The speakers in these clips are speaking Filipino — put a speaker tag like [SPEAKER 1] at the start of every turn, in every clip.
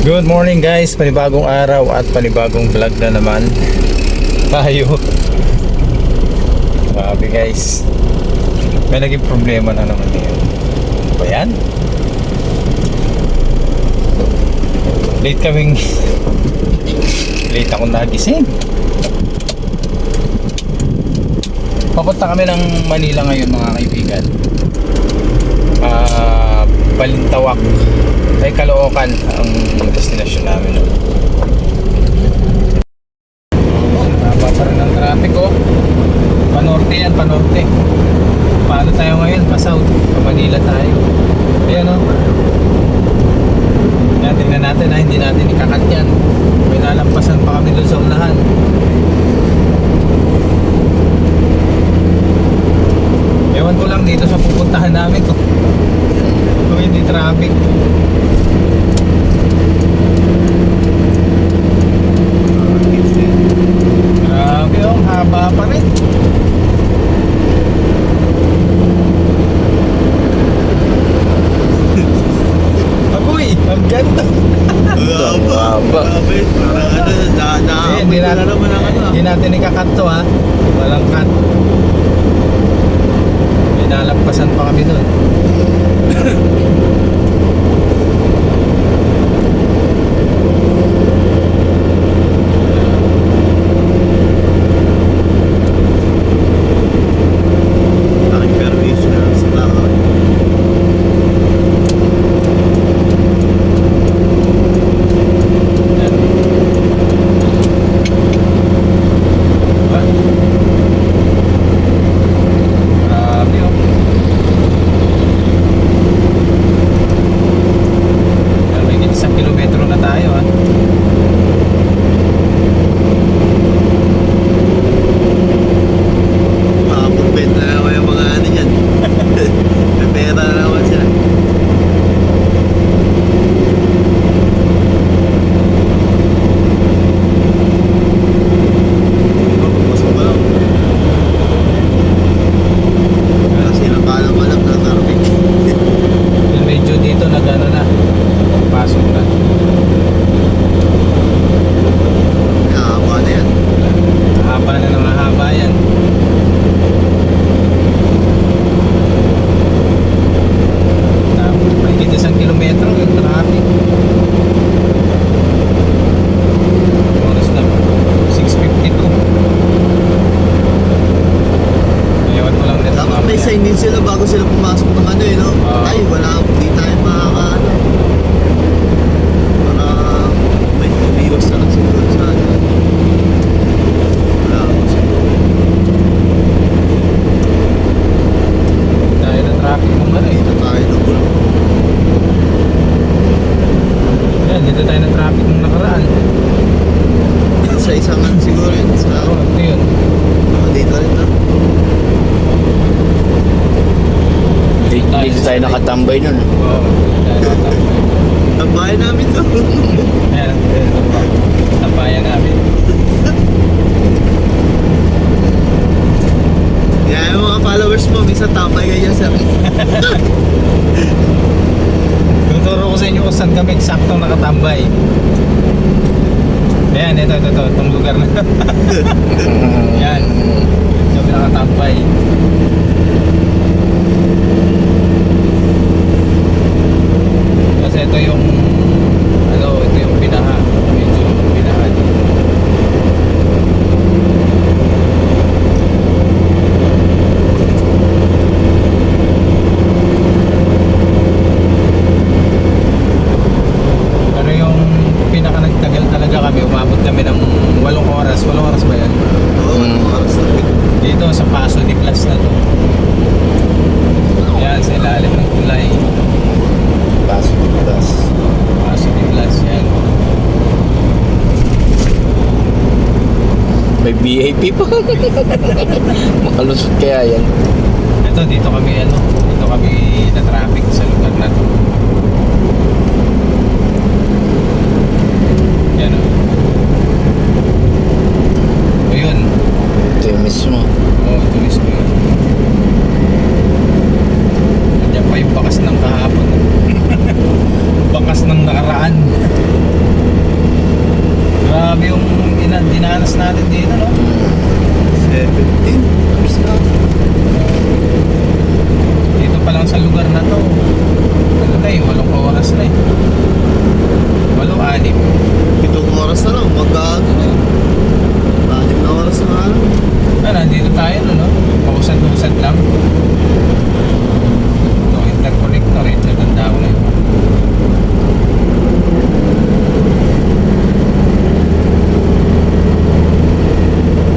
[SPEAKER 1] Good morning guys, panibagong araw at panibagong vlog na naman tayo. Grabe guys. May naging problema na naman ngayon. Ano ba yan? Late kaming late ako nagising. Papunta kami ng Manila ngayon mga kaibigan. Ah, Balintawak ay Caloocan ang destination namin. Haba pa rin ang traffic oh. Panorte yan, panorte. Paano tayo ngayon? Pa-south. Pa Manila tayo. Ayan oh. Yan, tingnan natin ha. Hindi natin ikakat yan. May nalampasan pa kami doon sa unahan. Ewan ko lang dito sa pupuntahan namin kung hindi traffic. Grabe oh, haba pa rin. Agoy, ang ganda.
[SPEAKER 2] Haba. Grabe. Parang ano, na, na,
[SPEAKER 1] Eh, hindi
[SPEAKER 2] na
[SPEAKER 1] natin,
[SPEAKER 2] naman ang ano.
[SPEAKER 1] hindi natin ikakat to ha. Walang cut. May nalagpasan pa kami doon.
[SPEAKER 2] やった! Followers mo, minsan tambay kayo sa
[SPEAKER 1] Tuturo ko sa inyo kung saan kami eksaktong nakatambay. Ayan, ito, ito, ito, itong lugar na. Yan. Kami nakatambay. Kasi ito yung, ano, ito yung binaha. Medyo binaha dito. Pero yung pinaka nagtagal talaga kami, umabot kami ng walong oras. Walong oras ba yan?
[SPEAKER 2] Oo,
[SPEAKER 3] Mm.
[SPEAKER 2] oras na rin.
[SPEAKER 1] Dito sa Paso de Blas na to. Yan, sa ilalim ng kulay.
[SPEAKER 3] Paso, tas.
[SPEAKER 1] Paso de Blas, yan.
[SPEAKER 3] VIP pa. Makalusot kaya yan.
[SPEAKER 1] Ito, dito kami, ano, dito kami na traffic sa lugar na to. Yan o. O yun.
[SPEAKER 3] Ito yung mismo.
[SPEAKER 1] O, ito mismo yun. Nandiyan pa yung bakas ng kahapon. bakas ng nakaraan. grabe yung ina- dinanas natin dito, no?
[SPEAKER 2] 17. Tapos na.
[SPEAKER 1] Dito pa lang sa lugar na to. Ano na eh, walong oras na eh. Walo, anim.
[SPEAKER 2] Pitong oras na lang. Mag-ano na yun. Anim na oras na nga lang.
[SPEAKER 1] Ah, nandito tayo no, no? Pausad-usad lang. Ito, interconnector eh. Naganda ko na yun.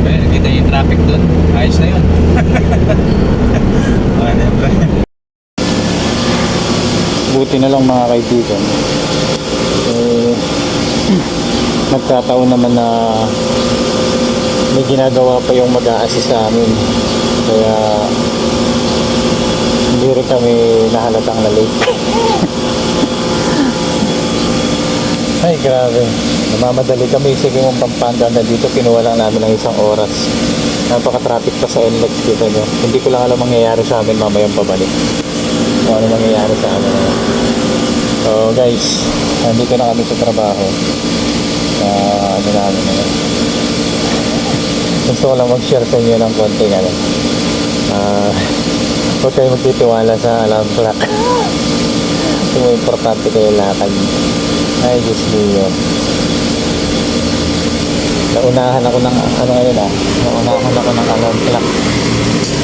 [SPEAKER 1] Ayun, nakita niyo yung traffic doon. Ayos na yun. Okay na yun. Buti na lang mga kaibigan. Eh, nagkataon naman na may ginagawa pa yung mag assist sa amin. Kaya hindi rin kami nahalatang na late. Ay, grabe. Namamadali kami. Sige mong Pampanga na dito. Kinuha lang namin ng isang oras. Napaka-traffic pa sa NLEX kita nyo. Hindi ko lang alam mangyayari sa amin mamayang pabalik. Kung ano mangyayari sa amin. So guys, nandito na kami sa trabaho. Sa ano namin ngayon. Gusto ko lang mag-share sa inyo ng konting ano. Ah, huwag kayo magtitiwala sa alarm clock. Yung importante kayo lakad. Ay, Diyos niyo. Naunahan ako ng ano ngayon ah. Naunahan ako ng alarm clock.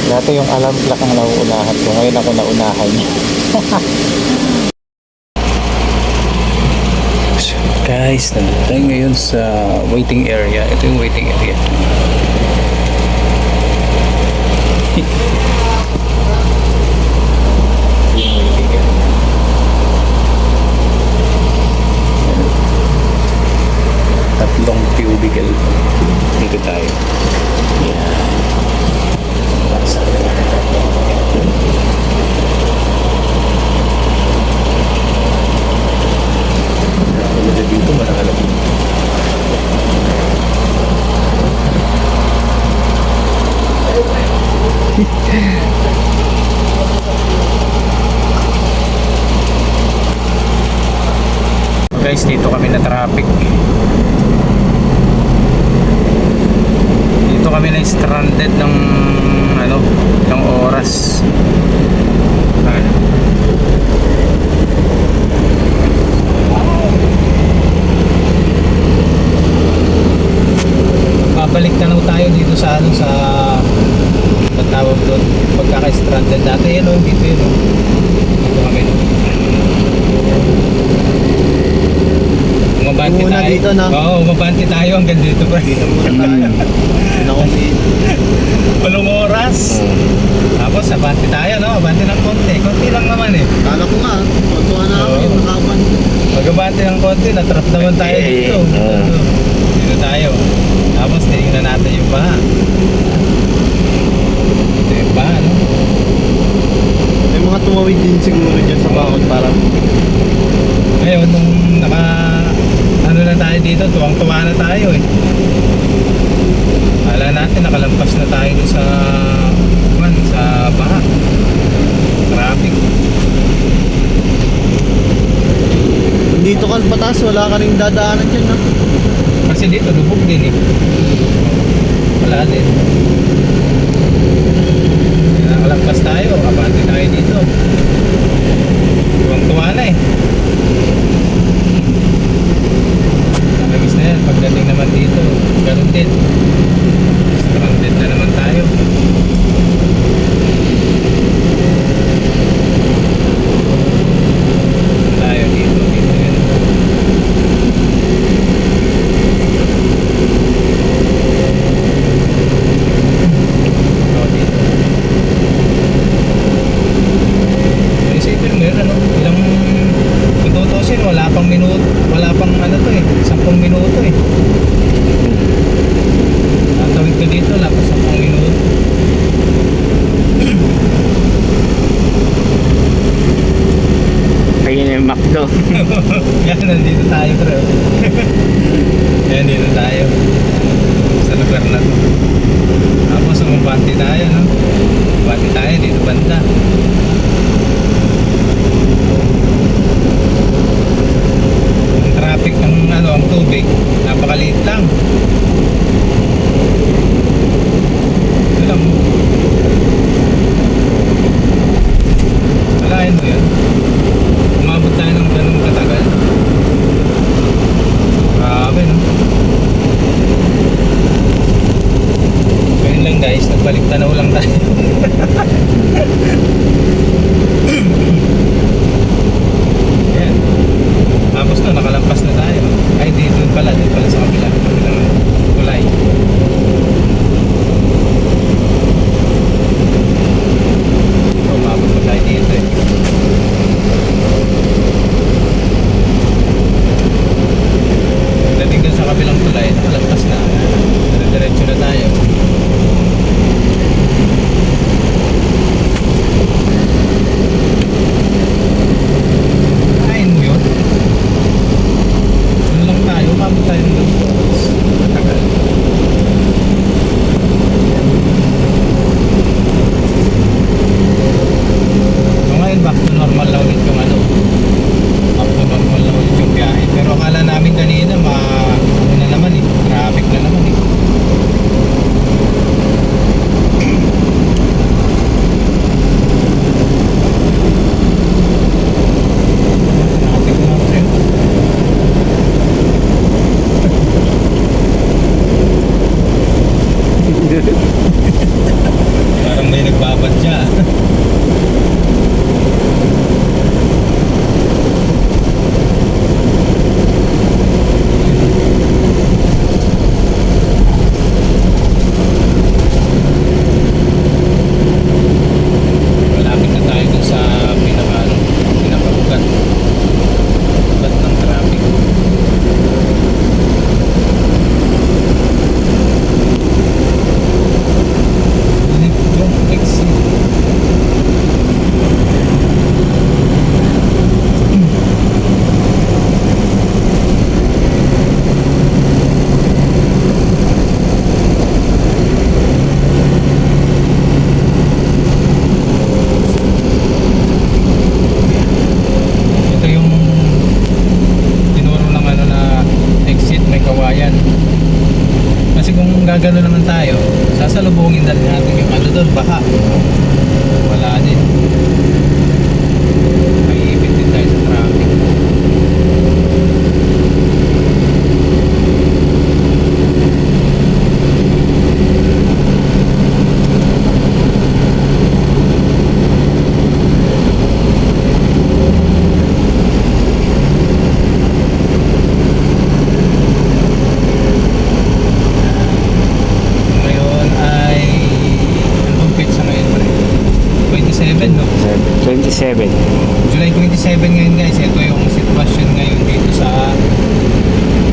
[SPEAKER 1] Dati yung alarm clock ang nauunahan ko. Ngayon ako naunahan. Guys, nandito tayo ngayon sa waiting area. Ito yung waiting area. Tatlong cubicle. Dito tayo. Yan. Basa na natin tatlong Talaga dito malakalaki. Guys, dito kami na traffic. Dito kami na stranded ng ano, ng oras. Ano? babalik na lang tayo dito sa ano sa patawag doon pagkaka-stranded dati yun oh, dito yun oh. dito kami no. Umabante
[SPEAKER 2] Muna
[SPEAKER 1] tayo.
[SPEAKER 2] dito, no?
[SPEAKER 1] Oo, umabante tayo hanggang dito pa.
[SPEAKER 2] Dito muna tayo.
[SPEAKER 1] Walong oras. Tapos abante tayo, no? Abante ng konti. Konti lang naman eh.
[SPEAKER 2] Kala ko nga. Tuwa na ako yung nakapan.
[SPEAKER 1] Mag-abante ng konti, natrap naman tayo
[SPEAKER 3] Eh,
[SPEAKER 1] dito.
[SPEAKER 3] oo.
[SPEAKER 1] Dito tayo. Tapos tingnan natin yung baha. Ito yung baha, no?
[SPEAKER 2] May mga tumawid din siguro dyan sa bakod para...
[SPEAKER 1] Ngayon, nung naka... Ano na tayo dito, tuwang-tuwa na tayo eh. Kala natin, nakalampas na tayo dun sa... Man, sa baha. Traffic.
[SPEAKER 2] Dito ka patas, wala ka rin dadaanan dyan, no?
[SPEAKER 1] Kasi dito, lubog din eh. Wala din. Nakalampas tayo, abante tayo dito. Tuwang-tuwa na eh. Nalagis na yan. Pagdating naman dito, ganun din. Stranded na naman. Tayo Yan, nandito tayo bro. Yan, dito tayo. Sa lugar na to. Tapos umubanti tayo, no? Umubanti tayo dito banda. Ang traffic ng ano, ang tubig, napakaliit lang. Ito lang. Alain yan. guys, nagbalik tanaw lang tayo. 27. July 27 ngayon guys, ito yung sitwasyon ngayon dito sa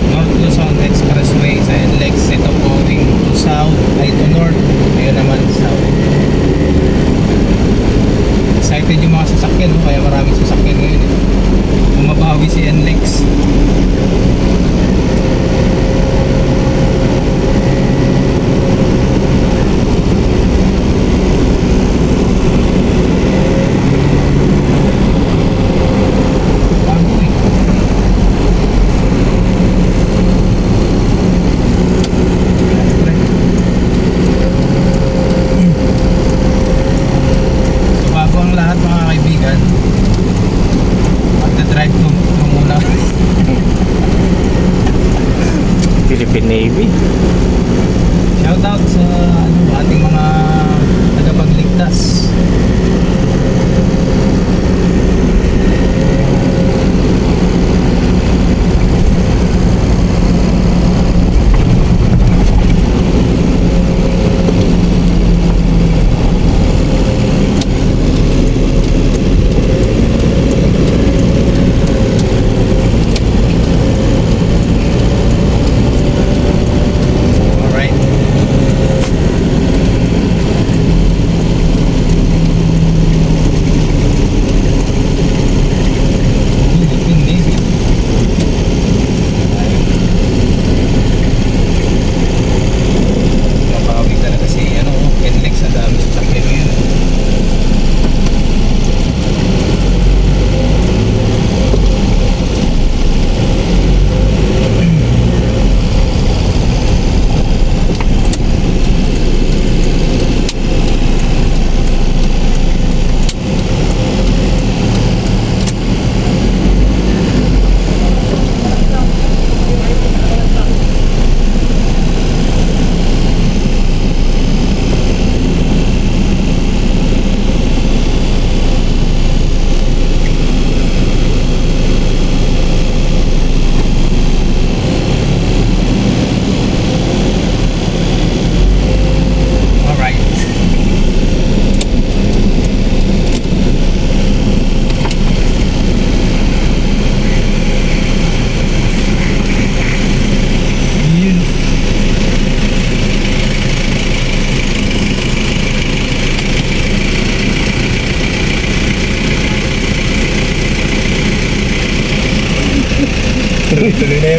[SPEAKER 1] North Luzon Expressway sa NLEX. Ito going to South, ay to North, ayun naman South. Excited yung mga sasakyan, no? kaya maraming sasakyan ngayon. Eh. Bumabawi si NLEX. Bago eh. So bago ang lahat mga kaibigan Magda-drive to, to muna
[SPEAKER 2] Philippine Navy.
[SPEAKER 1] Shoutout sa ano, ating mga tagapagligtas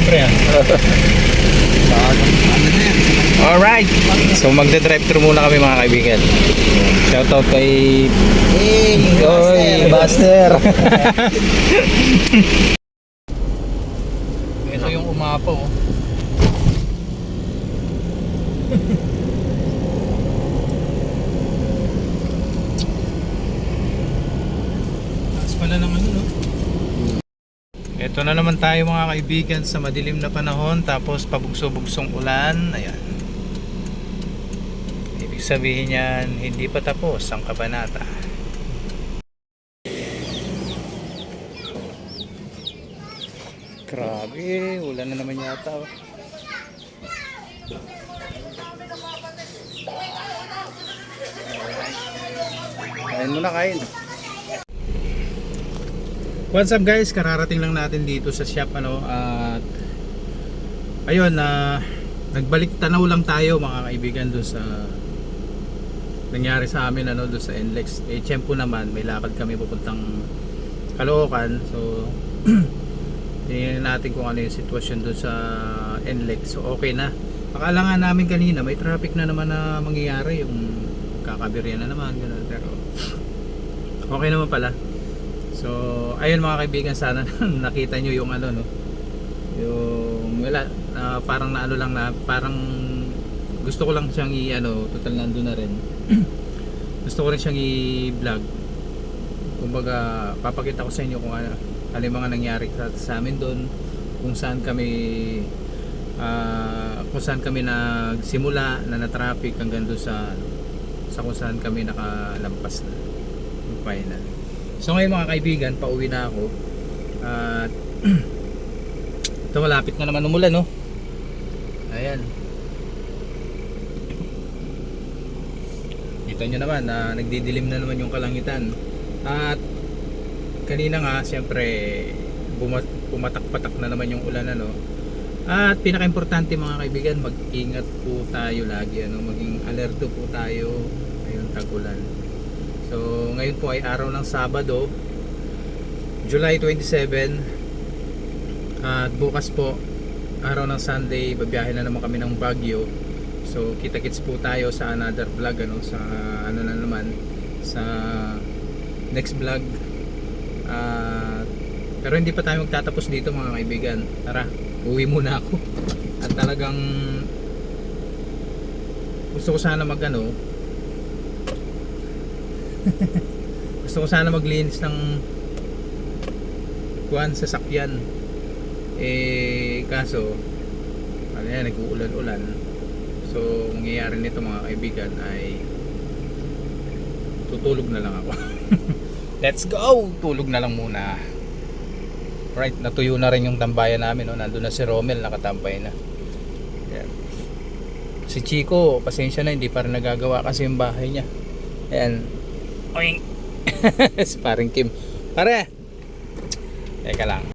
[SPEAKER 2] Tuloy na yun, pre. ah.
[SPEAKER 1] Alright. So magda-drive through muna kami mga kaibigan. Shoutout kay
[SPEAKER 3] Hey,
[SPEAKER 1] Oy, Buster. Ito yung umapaw. oh. Taas pala ng ano, no? Ito na naman tayo mga kaibigan sa madilim na panahon tapos pabugso-bugsong ulan. Ayan. Ibig sabihin yan, hindi pa tapos ang kabanata. Grabe, ulan na naman yata. oh. Kain muna, kain. What's up guys? Kararating lang natin dito sa shop ano at ayun na nagbalik tanaw lang tayo mga kaibigan doon sa nangyari sa amin ano doon sa NLEX. Eh tiyempo naman may lakad kami pupuntang Caloocan. So tingnan natin kung ano yung sitwasyon doon sa NLEX. So okay na. Akala nga namin kanina may traffic na naman na mangyayari yung kakabirya na naman ganun pero okay naman pala. So, ayun mga kaibigan, sana nakita nyo yung ano no. Yung wala ah, parang na ano lang na parang gusto ko lang siyang i ano, total nandun na rin. gusto ko rin siyang i-vlog. Kumbaga, papakita ko sa inyo kung ano, ano yung mga nangyari sa, sa amin doon, kung saan kami ah, kung saan kami nagsimula na na-traffic hanggang doon sa sa kung saan kami nakalampas na yung final. So ngayon mga kaibigan, pauwi na ako. At ito malapit na naman umulan no. Ayan. Kita nyo naman na nagdidilim na naman yung kalangitan. At kanina nga siyempre pumatak-patak na naman yung ulan ano. At pinaka-importante mga kaibigan, mag-ingat po tayo lagi ano, maging alerto po tayo ngayong tag-ulan. So ngayon po ay araw ng Sabado, July 27. At bukas po araw ng Sunday, babiyahe na naman kami ng Baguio. So kita-kits po tayo sa another vlog ano sa ano na naman sa next vlog. At pero hindi pa tayo magtatapos dito mga kaibigan. Tara, uwi muna ako. At talagang gusto ko sana mag ano gusto ko sana maglinis ng kuan sa sakyan eh kaso ano yan nag-uulan-ulan. So ang mangyayari nito mga kaibigan ay tutulog na lang ako. Let's go! Tulog na lang muna. Right natuyo na rin yung tambayan namin no? nandun na si Romel nakatambay na. Yan. si Chico pasensya na hindi pa rin nagagawa kasi yung bahay niya. Ayan oing si paring Kim. Pare! Teka lang